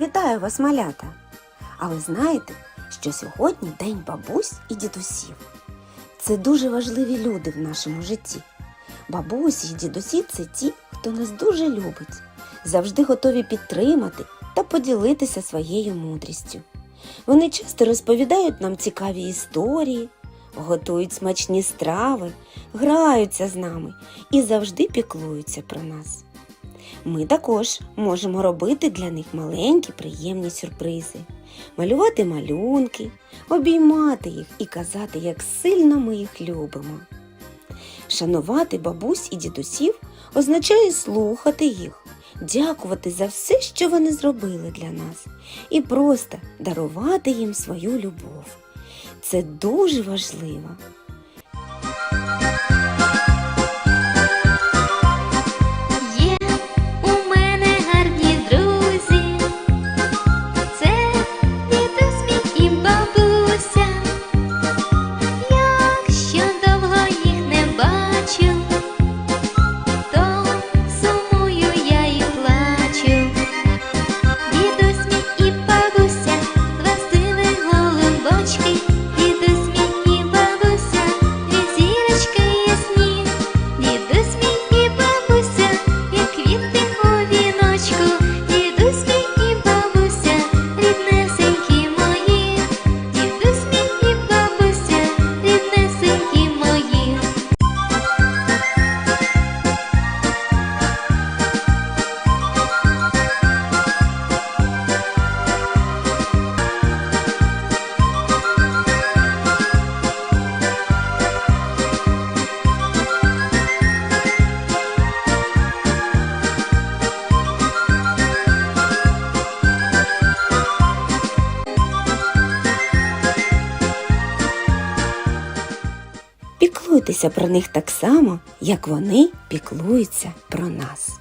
Вітаю вас, малята! А ви знаєте, що сьогодні День бабусь і дідусів. Це дуже важливі люди в нашому житті. Бабусі і дідусі це ті, хто нас дуже любить, завжди готові підтримати та поділитися своєю мудрістю. Вони часто розповідають нам цікаві історії, готують смачні страви, граються з нами і завжди піклуються про нас. Ми також можемо робити для них маленькі приємні сюрпризи, малювати малюнки, обіймати їх і казати, як сильно ми їх любимо. Шанувати бабусь і дідусів означає слухати їх, дякувати за все, що вони зробили для нас, і просто дарувати їм свою любов. Це дуже важливо. Піклуйтеся про них так само, як вони піклуються про нас.